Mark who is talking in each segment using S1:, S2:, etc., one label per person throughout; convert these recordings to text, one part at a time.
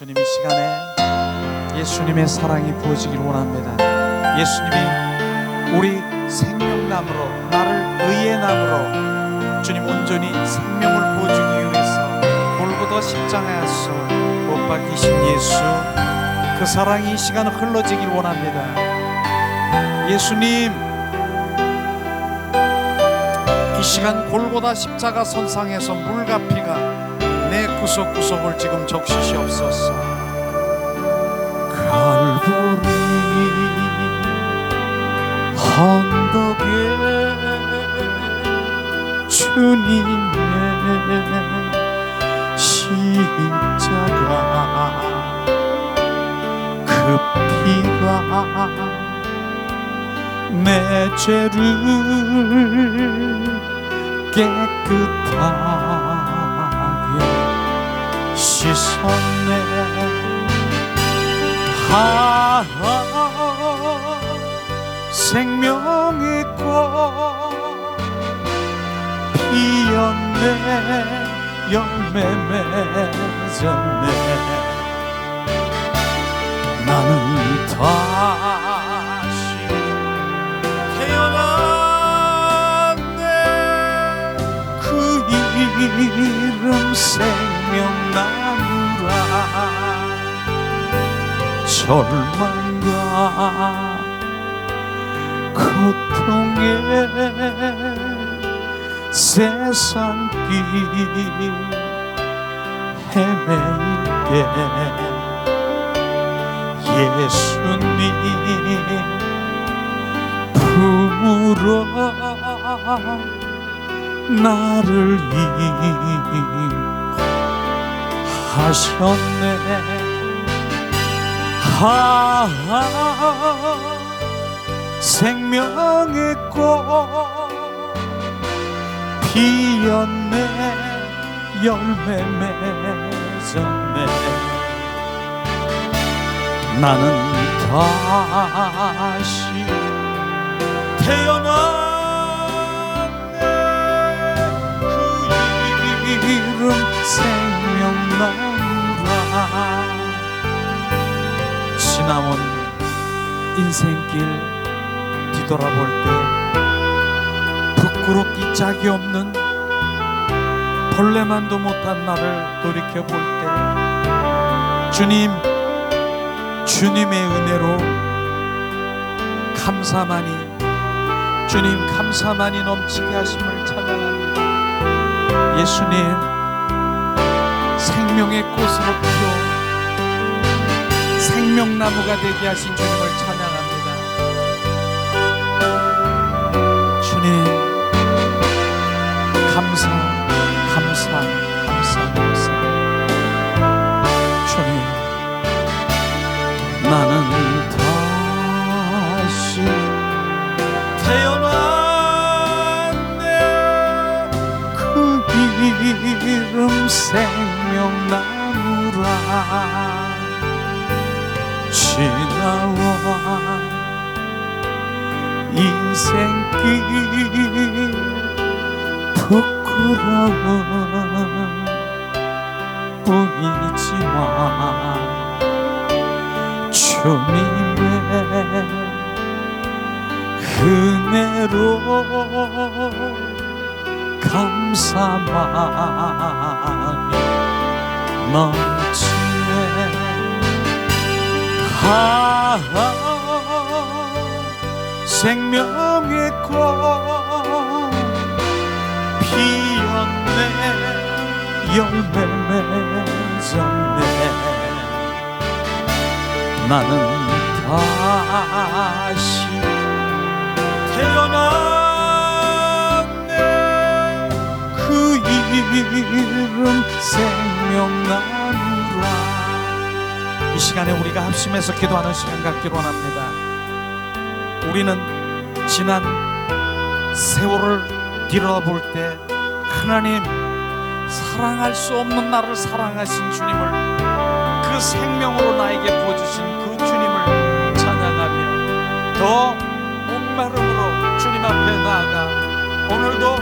S1: 주님 이 시간에 예수님의 사랑이 부어지길 원합니다. 예수님이 우리 생명남으로 나를 의의 남으로 주님 온전히 생명을 부어주기 위해서 골고다 십자가에서 못 박히신 예수 그 사랑이 이 시간에 흘러지길 원합니다. 예수님 이 시간 골고다 십자가 선상에서 물과 피가 내 구석구석을 지금 적시시옵소서.
S2: 갈보리 언덕에 주님의 십자가 그 피가 내 죄를 깨끗하게 씻었네 하 생명의 꽃 피었네. 열매 맺었네. 나는 다시 태어났네. 그 이름 생명나 절망과 고통에 세상길 헤매일 때 예수님 품으로 나를 인하셨네 하 생명의 꽃 피었네 열매 맺었네. 나는 다시 태어났네. 그 이름 생명나무라 지나온 인생길 뒤돌아볼 때 부끄럽기 짝이 없는 벌레만도 못한 나를 돌이켜 볼 때 주님 주님의 은혜로 감사만이 주님 감사만이 넘치게 하심을 찬양합니다. 예수님 생명의 꽃으로 피어 생명나무가 되게 하신 주님을 찬양합니다. 주님 감사 감사 감사 감사. 주님 나는 다시 태어났네. 그 이름 생명나무라 지나와 인생길 부끄러운 뿐이지만 주님의 은혜로 감사만이 넘치 네하 생명의 꽃 피었네 열매 맺었네. 나는 다시 태어났네. 그 이름 생명나무라. 이 시간에 우리가 합심해서 기도하는 시간 갖기로 합니다. 우리는 지난 세월을 뒤돌아볼 때 하나님 사랑할 수 없는 나를 사랑하신 주님을 그 생명으로 나에게 부어주신 그 주님을 찬양하며 더 목마름으로 주님 앞에 나아가 오늘도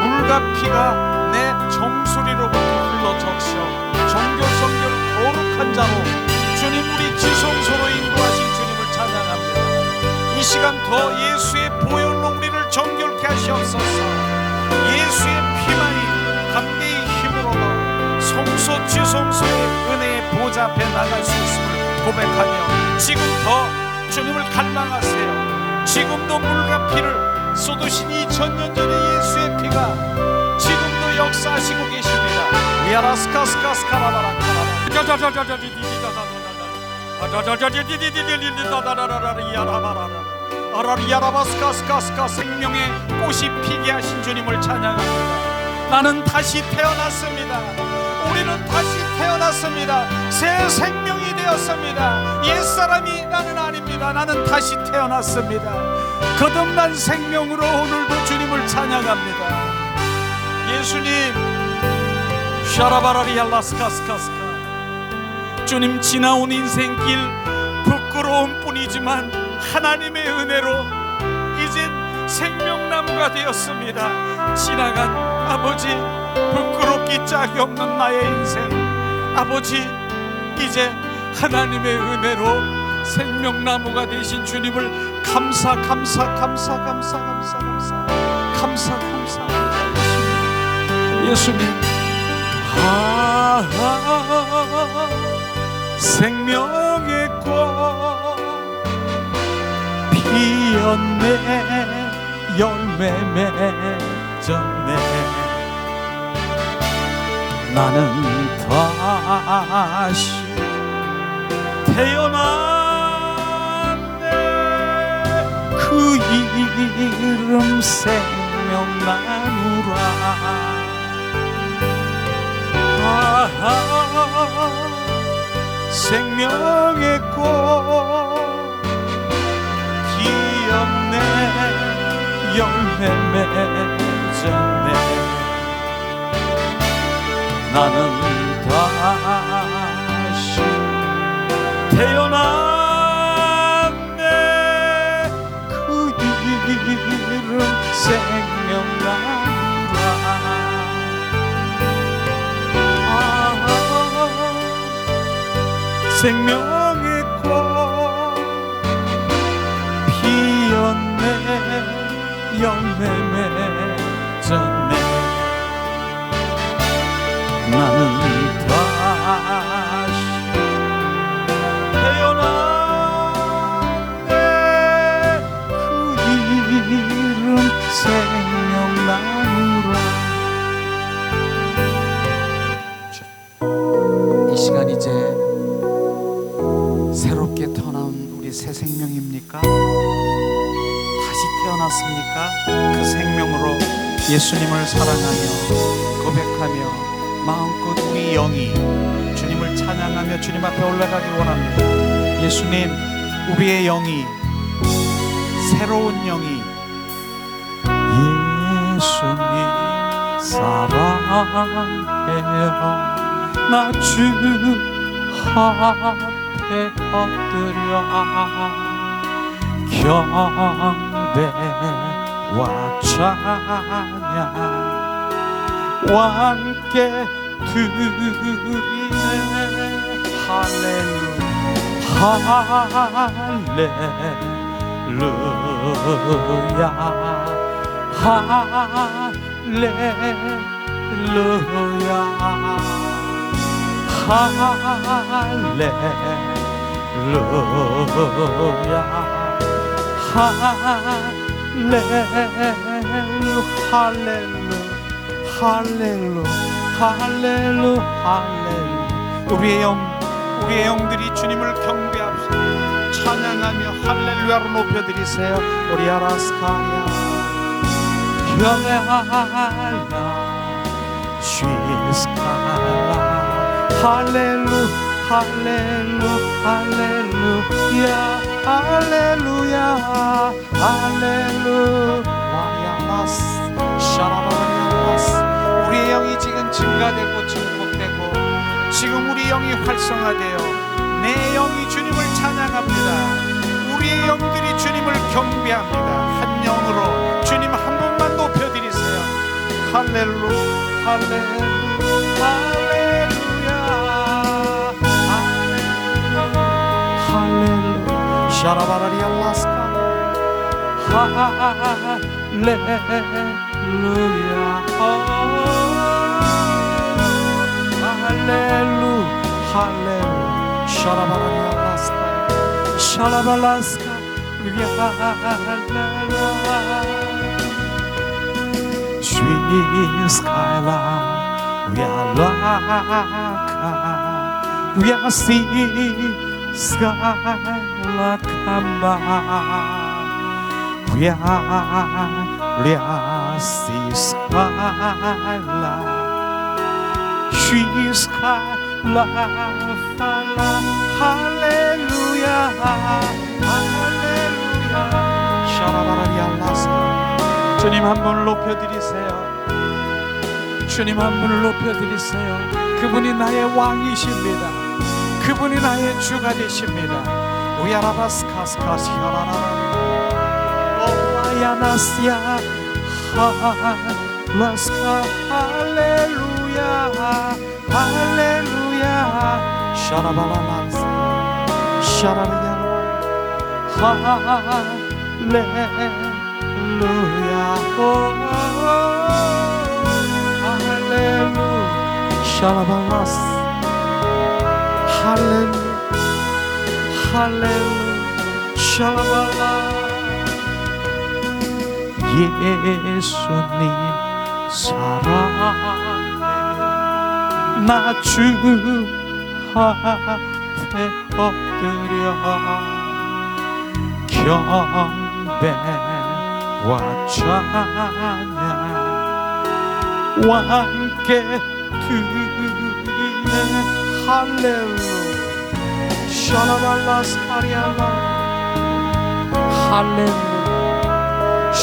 S2: 물과 피가 내 정수리로부터 흘러 적셔 정결성결 한 자로 주님 우리 지성소로 인도하신 주님을 찬양합니다.
S1: 이 시간 더 예수의 보혈로 우리를 정결케 하시옵소서. 예수의 피만이 담대히 힘으로도 성소 지성소의 은혜의 보좌 앞에 나갈 수 있음을 고백하며 지금 더 주님을 갈망하세요. 지금도 물과 피를 쏟으신 2000년 전의 예수의 피가 역사하시고 계십니다 위아라스카스카스카라바라카라바 아라리아라바스카스카스카 생명의 꽃이 피게 하신 주님을 찬양합니다. 나는 다시 태어났습니다. 우리는 다시 태어났습니다. 새 생명이 되었습니다. 옛사람이 나는 아닙니다. 나는 다시 태어났습니다. 거듭난 생명으로 오늘도 주님을 찬양합니다. 예수님 샤라바라리알라스카스카스카. 주님 지나온 인생길 부끄러운 뿐이지만 하나님의 은혜로 이젠 생명나무가 되었습니다. 지나간 아버지 부끄럽기 짝이 없는 나의 인생. 아버지 이제 하나님의 은혜로 생명나무가 되신 주님을 감사 감사 감사 감사 감사 감사 감사 감사 예수님. 아, 생명의 꽃 피었네 열매 맺었네. 나는 다시 태어났네. 그 이름 생명나무라. 아하, 생명의 꽃 피었네. 열매 맺었네. 나는 다시 태어났네. 그 이름 생명나 생명의 꽃 피었네 열매 맺었네. 나는 다시 태어났네 그이 예수님을 사랑하며 고백하며 마음껏 우리 영이 주님을 찬양하며 주님 앞에 올라가길 원합니다. 예수님, 우리의 영이 새로운 영이 예수님 사랑해요 나주 앞에 엎드려 경배와 찬 양와 함께 드리네. 할렐루야. 할렐루야. 할렐루야. 할렐루 할렐루 할렐루 할렐루 할렐루. 우리의 영 우리의 영들이 주님을 경배합시다. 찬양하며 할렐루야로 높여드리세요. 우리 아라스카야 경배하라 쉬스카라. 할렐루 할렐루 할렐루야 할렐루야 할렐루 우리의 영이 지금 증가되고 증폭되고 지금 우리 영이 활성화되어 내 영이 주님을 찬양합니다 우리의 영들이 주님을 경배합니다 한 영으로 주님 한 번만 높여드리세요 할렐루 할렐루 할렐루야 할렐루 샤라바라리알라스카
S2: 할 렐루 샤라바라리아 라스카 샤 skyline. She's hallelujah, hallelujah, hallelujah. 샤라바라리아 라스카. 주님 한 분을 높여드리세요. 주님 한 분을 높여드리세요. 그분이 나의 왕이십니다. 그분이 나의 주가 되십니다. 할렐루야 샤라바라라 스 샤라리야 할렐루야 오, 할렐루 예수님 사랑해 나주 앞에 엎드려 경배와 찬양 와 함께 드리네. 할렐루 샤라발라스 하리알라. 할렐루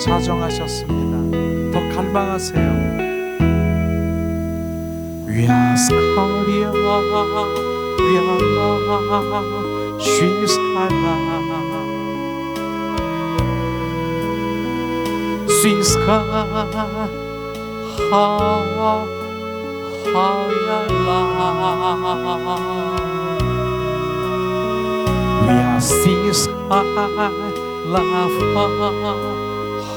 S2: 자정하셨습니다. 더 갈망하세요. 위아스카리아 위아라 쉬스카라 스위스카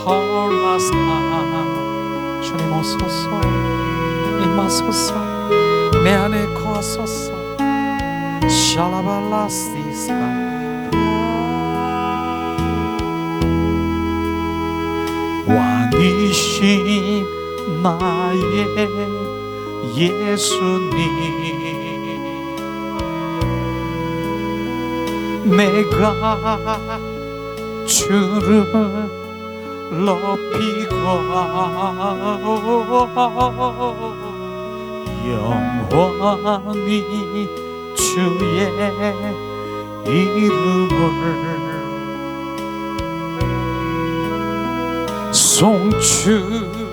S2: 헐라스카 주님 오소서. 임하소서. 내 안에 거하소서. 샬라발라시스카 왕이신 나의 예수님. 내가 주를 높이고 영원히 주의 이름을 송추하리이다.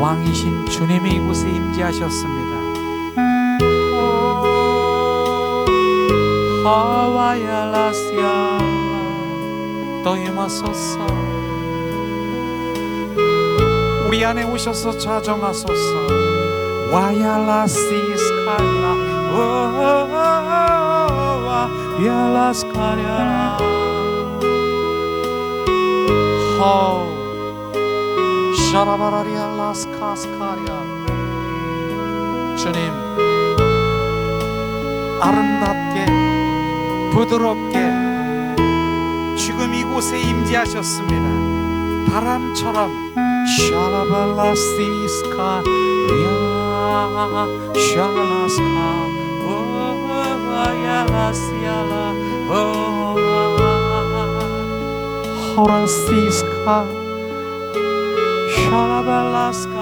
S2: 왕이신 주님이 이곳에 임재하셨습니다 하와야라시아 또 임하소서 우리 안에 오셔서 자정하소서. 와야라시스칼라 와야 라스카랴라 호 샤라바라리알라스카스카랴. 주님 아름답게 부드럽게 지금 이곳에 임재하셨습니다. 바람처럼 샤라발라시스카 샤라스카 오 야라시야라 호라시스카 샤라발라스카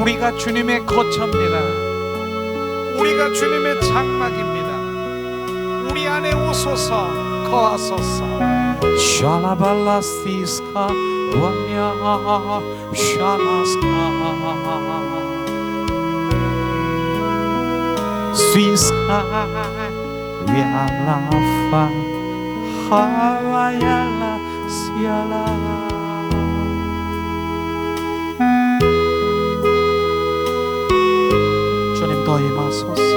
S2: 우리가 주님의 거처입니다. 우리가 주님의 장막입니다. 우리 안에 오소서 거하소서. 샬라발라시스카 와야 샬라스카. 스위스카 위알라파 하와야라 시알라 더 임하소서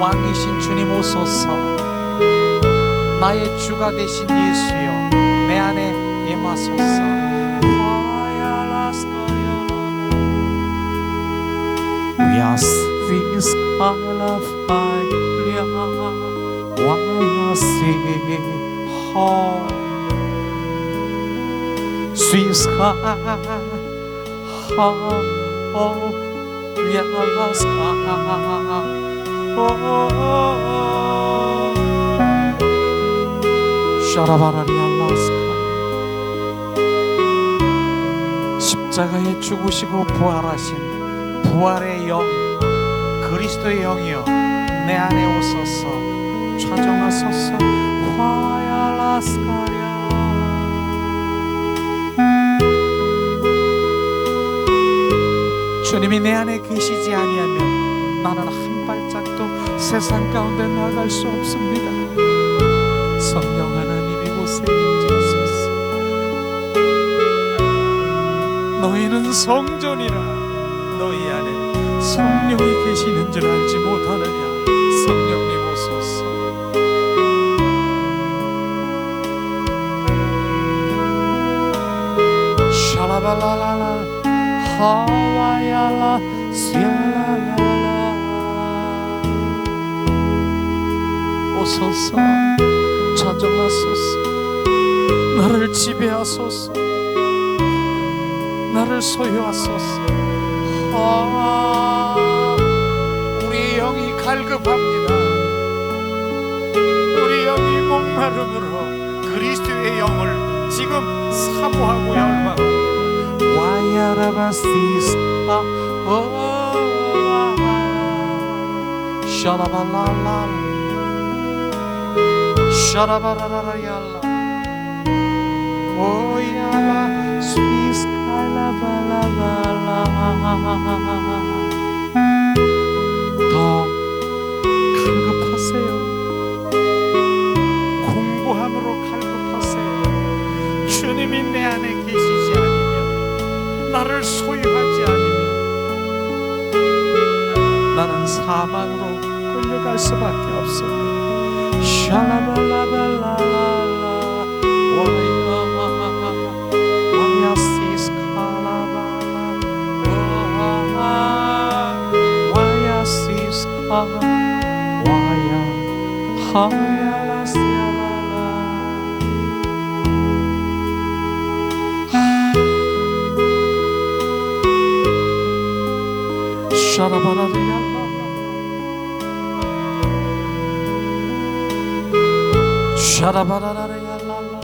S2: 왕이신 주님 오소서. 나의 주가 되신 예수여 내 안에 임하소서 와야라 스카야라 위아스 십자가에 죽으시고 부활하신 부활의 영 그리스도의 영이여 내 안에 오소서. 좌정하소서. 화야라스카랴 주님이 내 안에 계시지 아니하면 나는 한 발짝도 세상 가운데 나갈 수 없습니다. 성령 하나님 이곳에 임재 너희는 성전이라. 너희 안에 성령이 계시는 줄 알지 못하느냐. 성령님 오소서. 샤라발라라라. 하와야라. 시라라라 오소서. 좌정하소서. 나를 지배하소서 나를 소유하소서. 아, 우리 영이 갈급합니다. 우리 영이 목마름으로 그리스도의 영을 지금 사모하고 열망합니다. 와야라바시스아 오와라 샤라발랄라. 샤라바라라야라. 오야라 스위스칼라 샤라